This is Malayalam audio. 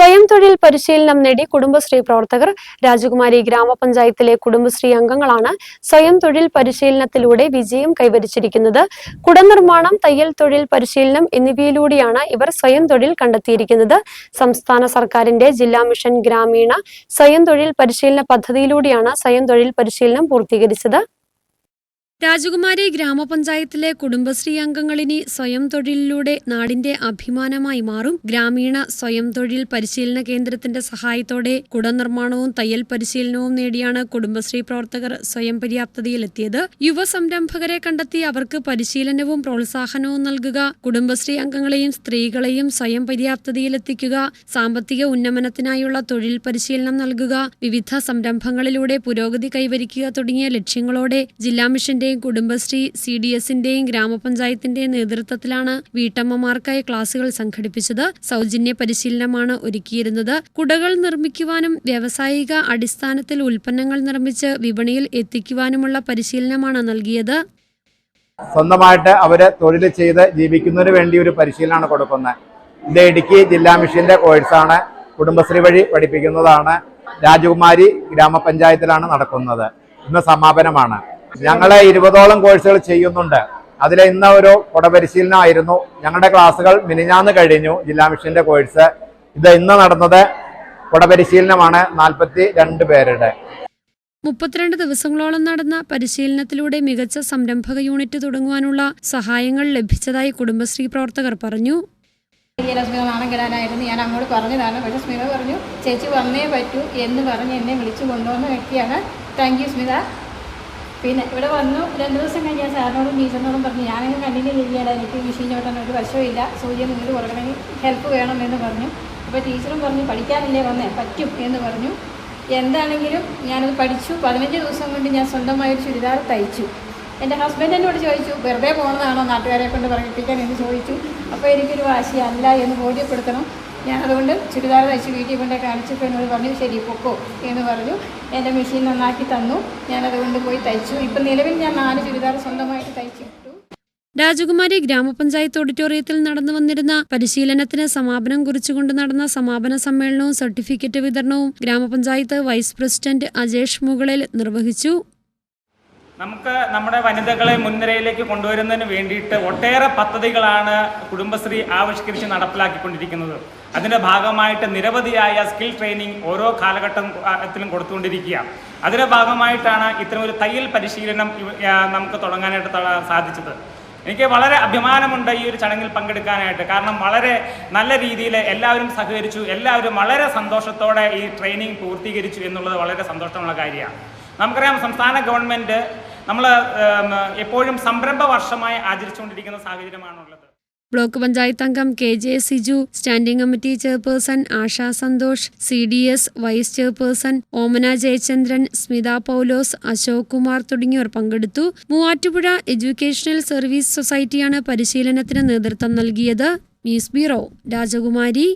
സ്വയം തൊഴിൽ പരിശീലനം നേടി കുടുംബശ്രീ പ്രവർത്തകർ രാജകുമാരി ഗ്രാമപഞ്ചായത്തിലെ കുടുംബശ്രീ അംഗങ്ങളാണ് സ്വയം തൊഴിൽ പരിശീലനത്തിലൂടെ വിജയം കൈവരിച്ചിരിക്കുന്നത്. കുടനിർമ്മാണം തയ്യൽ തൊഴിൽ പരിശീലനം എന്നിവയിലൂടെയാണ് ഇവർ സ്വയം തൊഴിൽ കണ്ടെത്തിയിരിക്കുന്നത്. സംസ്ഥാന സർക്കാരിന്റെ ജില്ലാ മിഷൻ ഗ്രാമീണ സ്വയം തൊഴിൽ പരിശീലന പദ്ധതിയിലൂടെയാണ് സ്വയം തൊഴിൽ പരിശീലനം പൂർത്തീകരിച്ചത്. രാജകുമാരി ഗ്രാമപഞ്ചായത്തിലെ കുടുംബശ്രീ അംഗങ്ങളിനി സ്വയം തൊഴിലിലൂടെ നാടിന്റെ അഭിമാനമായി മാറും. ഗ്രാമീണ സ്വയം തൊഴിൽ പരിശീലന കേന്ദ്രത്തിന്റെ സഹായത്തോടെ കുടനിർമ്മാണവും തയ്യൽ പരിശീലനവും നേടിയാണ് കുടുംബശ്രീ പ്രവർത്തകർ സ്വയം പര്യാപ്തതയിലെത്തിയത്. യുവ സംരംഭകരെ കണ്ടെത്തി അവർക്ക് പരിശീലനവും പ്രോത്സാഹനവും നൽകുക കുടുംബശ്രീ അംഗങ്ങളെയും സ്ത്രീകളെയും സ്വയം പര്യാപ്തതയിലെത്തിക്കുക സാമ്പത്തിക ഉന്നമനത്തിനായുള്ള തൊഴിൽ പരിശീലനം നൽകുക വിവിധ സംരംഭങ്ങളിലൂടെ പുരോഗതി കൈവരിക്കുക തുടങ്ങിയ ലക്ഷ്യങ്ങളോടെ ജില്ലാ മിഷന്റെയും കുടുംബശ്രീ സി ഡി എസിന്റെയും ഗ്രാമപഞ്ചായത്തിന്റെയും നേതൃത്വത്തിലാണ് വീട്ടമ്മമാർക്കായി ക്ലാസുകൾ സംഘടിപ്പിച്ചത്. സൗജന്യ പരിശീലനമാണ് ഒരുക്കിയിരുന്നത്. കുടകൾ നിർമ്മിക്കുവാനും വ്യാവസായിക അടിസ്ഥാനത്തിൽ ഉൽപ്പന്നങ്ങൾ നിർമ്മിച്ച് വിപണിയിൽ എത്തിക്കുവാനുമുള്ള പരിശീലനമാണ് നൽകിയത്. സ്വന്തമായിട്ട് അവർ തൊഴിൽ ചെയ്ത് ജീവിക്കുന്നതിന് വേണ്ടി ഒരു പരിശീലനമാണ് കൊടുക്കുന്നത്. ഇത് ഇടുക്കി ജില്ലാ മിഷന്റെ കോഴ്സാണ്. കുടുംബശ്രീ വഴി പഠിപ്പിക്കുന്നതാണ്. രാജകുമാരി ഗ്രാമപഞ്ചായത്തിലാണ് നടക്കുന്നത്. ഇന്ന് സമാപനമാണ്. ഞങ്ങളെ ഇരുപതോളം കോഴ്സുകൾ ചെയ്യുന്നുണ്ട്. അതിൽ ഇന്ന് ഒരു കുടപരിശീലനമായിരുന്നു ഞങ്ങളുടെ ക്ലാസ്സുകൾ മിനിഞ്ഞാന്ന് കഴിഞ്ഞു ജില്ലാ മിഷന്റെ കോഴ്സ്. ഇത് ഇന്ന് നടന്നത് കുടപരിശീലനമാണ് നാൽപ്പത്തി രണ്ട് പേരുടെ. മുപ്പത്തിരണ്ട് ദിവസങ്ങളോളം നടന്ന പരിശീലനത്തിലൂടെ മികച്ച സംരംഭക യൂണിറ്റ് തുടങ്ങുവാനുള്ള സഹായങ്ങൾ ലഭിച്ചതായി കുടുംബശ്രീ പ്രവർത്തകർ പറഞ്ഞു. കെടാനായിരുന്നു. ഞാൻ അങ്ങോട്ട് പറഞ്ഞതാണ്. പക്ഷേ സ്മിത പറഞ്ഞു ചേച്ചി വന്നേ പറ്റൂ എന്ന് പറഞ്ഞ് എന്നെ വിളിച്ചു കൊണ്ടുവന്ന വ്യക്തിയാണ്. Thank you Smitha. പിന്നെ ഇവിടെ വന്നു. രണ്ട് ദിവസം കഴിഞ്ഞ് ഞാൻ സാറിനോടും ടീച്ചറിനോടും പറഞ്ഞു ഞാനങ്ങ് കണ്ടിന്യൂ ചെയ്യണം എനിക്ക് ചോട്ടാൻ ഒരു വശമില്ല. സൂര്യ നിങ്ങൾ കൊടുക്കണമെങ്കിൽ ഹെൽപ്പ് വേണമെന്ന് പറഞ്ഞു. അപ്പോൾ ടീച്ചറും പറഞ്ഞു പഠിക്കാനില്ലേ വന്നേ പറ്റും എന്ന് പറഞ്ഞു. എന്താണെങ്കിലും ഞാനത് പഠിച്ചു. പതിനഞ്ച് ദിവസം കൊണ്ട് ഞാൻ സ്വന്തമായി ഒരു ചുരിദാർ തയ്ച്ചു. എന്റെ ഹസ്ബൻഡ് എന്നോട് ചോദിച്ചു വെറുതെ പോകുന്നതാണോ നാട്ടുകാരെ കൊണ്ട് പ്രകടിപ്പിക്കാൻ എന്ന് ചോദിച്ചു. അപ്പോൾ എനിക്കൊരു വാശി അല്ല എന്ന് ബോധ്യപ്പെടുത്തണം. ഞാൻ അതുകൊണ്ട് ചുരിദാർ തയ്ച്ച് വീട്ടിൽ കൊണ്ട് കാണിച്ചപ്പോൾ എന്നോട് പറഞ്ഞു ശരി പൊക്കോ എന്ന് പറഞ്ഞു. എന്റെ മെഷീൻ നന്നാക്കി തന്നു. ഞാനതുകൊണ്ട് പോയി തയ്ച്ചു. ഇപ്പം നിലവിൽ ഞാൻ നാല് ചുരിദാർ സ്വന്തമായിട്ട് തയ്ച്ചു രാജകുമാരി ഗ്രാമപഞ്ചായത്ത് ഓഡിറ്റോറിയത്തിൽ നടന്നു വന്നിരുന്ന പരിശീലനത്തിന് സമാപനം കുറിച്ചുകൊണ്ട് നടന്ന സമാപന സമ്മേളനവും സർട്ടിഫിക്കറ്റ് വിതരണവും ഗ്രാമപഞ്ചായത്ത് വൈസ് പ്രസിഡന്റ് അജേഷ് മുകളിൽ നിർവഹിച്ചു. നമുക്ക് നമ്മുടെ വനിതകളെ മുൻനിരയിലേക്ക് കൊണ്ടുവരുന്നതിന് വേണ്ടിയിട്ട് ഒട്ടേറെ പദ്ധതികളാണ് കുടുംബശ്രീ ആവിഷ്കരിച്ച് നടപ്പിലാക്കിക്കൊണ്ടിരിക്കുന്നത്. അതിന്റെ ഭാഗമായിട്ട് നിരവധിയായ സ്കിൽ ട്രെയിനിങ് ഓരോ കാലഘട്ടത്തിലും കൊടുത്തുകൊണ്ടിരിക്കുക. അതിന്റെ ഭാഗമായിട്ടാണ് ഇത്തരം ഒരു തയ്യൽ പരിശീലനം നമുക്ക് തുടങ്ങാനായിട്ട് സാധിച്ചത്. എനിക്ക് വളരെ അഭിമാനമുണ്ട് ഈ ഒരു ചടങ്ങിൽ പങ്കെടുക്കാനായിട്ട്. കാരണം വളരെ നല്ല രീതിയിൽ എല്ലാവരും സഹകരിച്ചു എല്ലാവരും വളരെ സന്തോഷത്തോടെ ഈ ട്രെയിനിങ് പൂർത്തീകരിച്ചു എന്നുള്ളത് വളരെ സന്തോഷമുള്ള കാര്യമാണ്. നമുക്കറിയാം സംസ്ഥാന ഗവൺമെന്റ് നമ്മൾ എപ്പോഴും സംരംഭ വർഷമായി ആചരിച്ചുകൊണ്ടിരിക്കുന്ന സാഹചര്യമാണുള്ളത്. ബ്ലോക്ക് പഞ്ചായത്ത് അംഗം K J Siju standing committee chairperson Asha Santhosh C D S vice chairperson Omana Jayachandran Smitha Paulose Ashok Kumar തുടങ്ങിയവർ പങ്കെടുത്തു. മൂവാറ്റുപുഴ എഡ്യൂക്കേഷണൽ സർവീസ് സൊസൈറ്റിയാണ് പരിശീലനത്തിന് നേതൃത്വം നൽകിയത്. ന്യൂസ് ബ്യൂറോ രാജകുമാരി.